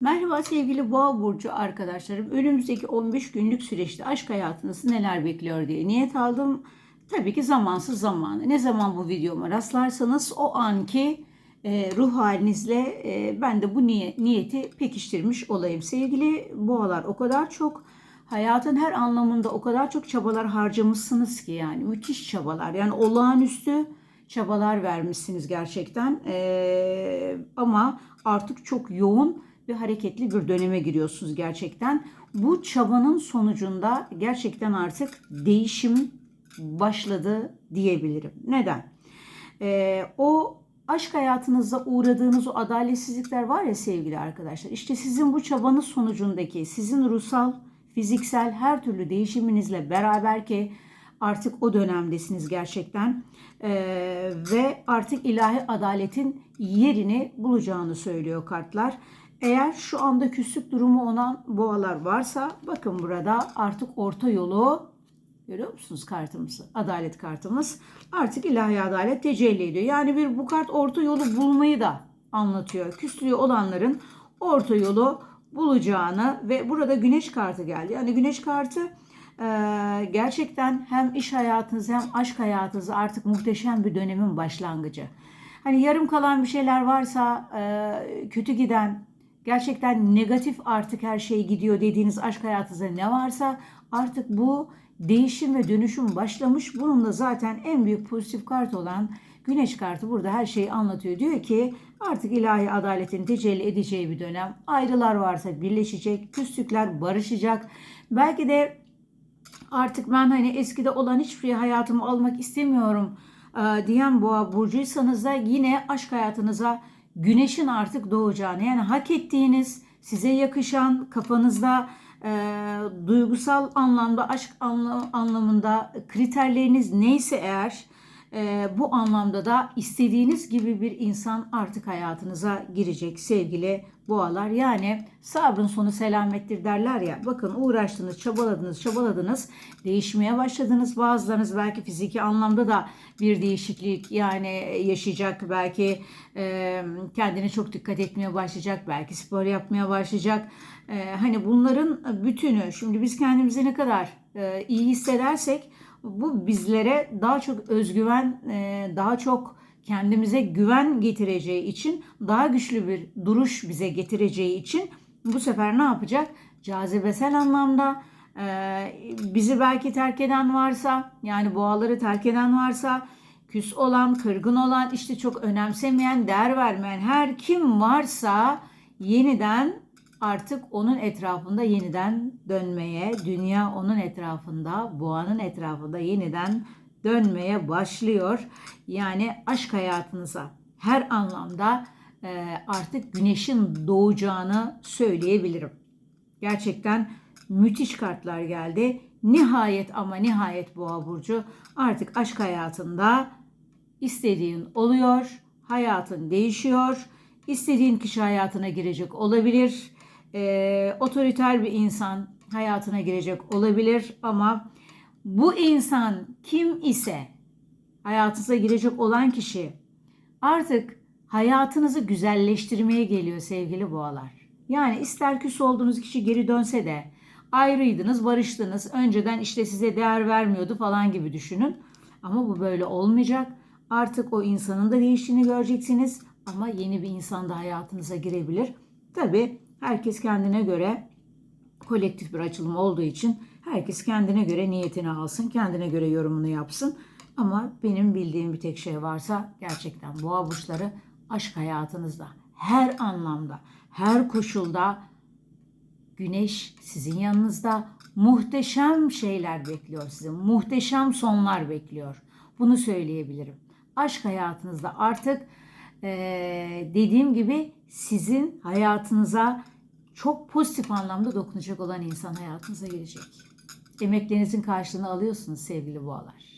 Merhaba sevgili Boğa burcu arkadaşlarım. Önümüzdeki 15 günlük süreçte aşk hayatınızı neler bekliyor diye niyet aldım. Tabii ki zamansız zamanı. Ne zaman bu videoma rastlarsanız o anki e, ruh halinizle e, ben de bu niye- niyeti pekiştirmiş olayım. Sevgili boğalar o kadar çok hayatın her anlamında o kadar çok çabalar harcamışsınız ki yani müthiş çabalar. Yani olağanüstü çabalar vermişsiniz gerçekten. E, ama artık çok yoğun ve hareketli bir döneme giriyorsunuz gerçekten. Bu çabanın sonucunda gerçekten artık değişim başladı diyebilirim. Neden? Ee, o aşk hayatınızda uğradığınız o adaletsizlikler var ya sevgili arkadaşlar. İşte sizin bu çabanız sonucundaki sizin ruhsal, fiziksel her türlü değişiminizle beraber ki artık o dönemdesiniz gerçekten Ee, ve artık ilahi adaletin yerini bulacağını söylüyor kartlar. Eğer şu anda küslük durumu olan boğalar varsa bakın burada artık orta yolu Görüyor musunuz kartımızı? Adalet kartımız. Artık ilahi adalet tecelli ediyor. Yani bir bu kart orta yolu bulmayı da anlatıyor. Küslüğü olanların orta yolu bulacağını ve burada güneş kartı geldi. Yani güneş kartı e, gerçekten hem iş hayatınız hem aşk hayatınız artık muhteşem bir dönemin başlangıcı. Hani yarım kalan bir şeyler varsa e, kötü giden gerçekten negatif artık her şey gidiyor dediğiniz aşk hayatınızda ne varsa artık bu değişim ve dönüşüm başlamış. Bunun da zaten en büyük pozitif kart olan Güneş kartı burada her şeyi anlatıyor. Diyor ki artık ilahi adaletin tecelli edeceği bir dönem. Ayrılar varsa birleşecek, küslükler barışacak. Belki de artık ben hani eskide olan hiçbir şeyi hayatıma almak istemiyorum diyen boğa burcuysanız da yine aşk hayatınıza güneşin artık doğacağını yani hak ettiğiniz size yakışan kafanızda e, duygusal anlamda aşk anla- anlamında kriterleriniz neyse eğer e, bu anlamda da istediğiniz gibi bir insan artık hayatınıza girecek sevgili boğalar. Yani sabrın sonu selamettir derler ya. Bakın uğraştınız, çabaladınız, çabaladınız. Değişmeye başladınız. Bazılarınız belki fiziki anlamda da bir değişiklik yani yaşayacak. Belki e, kendine çok dikkat etmeye başlayacak. Belki spor yapmaya başlayacak. E, hani bunların bütünü. Şimdi biz kendimizi ne kadar e, iyi hissedersek bu bizlere daha çok özgüven, e, daha çok kendimize güven getireceği için, daha güçlü bir duruş bize getireceği için bu sefer ne yapacak? Cazibesel anlamda e, bizi belki terk eden varsa, yani boğaları terk eden varsa, küs olan, kırgın olan, işte çok önemsemeyen, değer vermeyen her kim varsa yeniden artık onun etrafında yeniden dönmeye, dünya onun etrafında, boğanın etrafında yeniden dönmeye başlıyor. Yani aşk hayatınıza her anlamda e, artık güneşin doğacağını söyleyebilirim. Gerçekten müthiş kartlar geldi. Nihayet ama nihayet Boğa burcu artık aşk hayatında istediğin oluyor, hayatın değişiyor. İstediğin kişi hayatına girecek olabilir. Ee, otoriter bir insan hayatına girecek olabilir ama bu insan kim ise hayatınıza girecek olan kişi artık hayatınızı güzelleştirmeye geliyor sevgili boğalar. Yani ister küs olduğunuz kişi geri dönse de ayrıydınız, barıştınız. Önceden işte size değer vermiyordu falan gibi düşünün. Ama bu böyle olmayacak. Artık o insanın da değiştiğini göreceksiniz ama yeni bir insan da hayatınıza girebilir. Tabii herkes kendine göre kolektif bir açılım olduğu için herkes kendine göre niyetini alsın, kendine göre yorumunu yapsın. Ama benim bildiğim bir tek şey varsa gerçekten boğa burçları aşk hayatınızda her anlamda, her koşulda güneş sizin yanınızda muhteşem şeyler bekliyor sizi. Muhteşem sonlar bekliyor. Bunu söyleyebilirim. Aşk hayatınızda artık eee, dediğim gibi sizin hayatınıza çok pozitif anlamda dokunacak olan insan hayatınıza gelecek. Emeklerinizin karşılığını alıyorsunuz sevgili boğalar.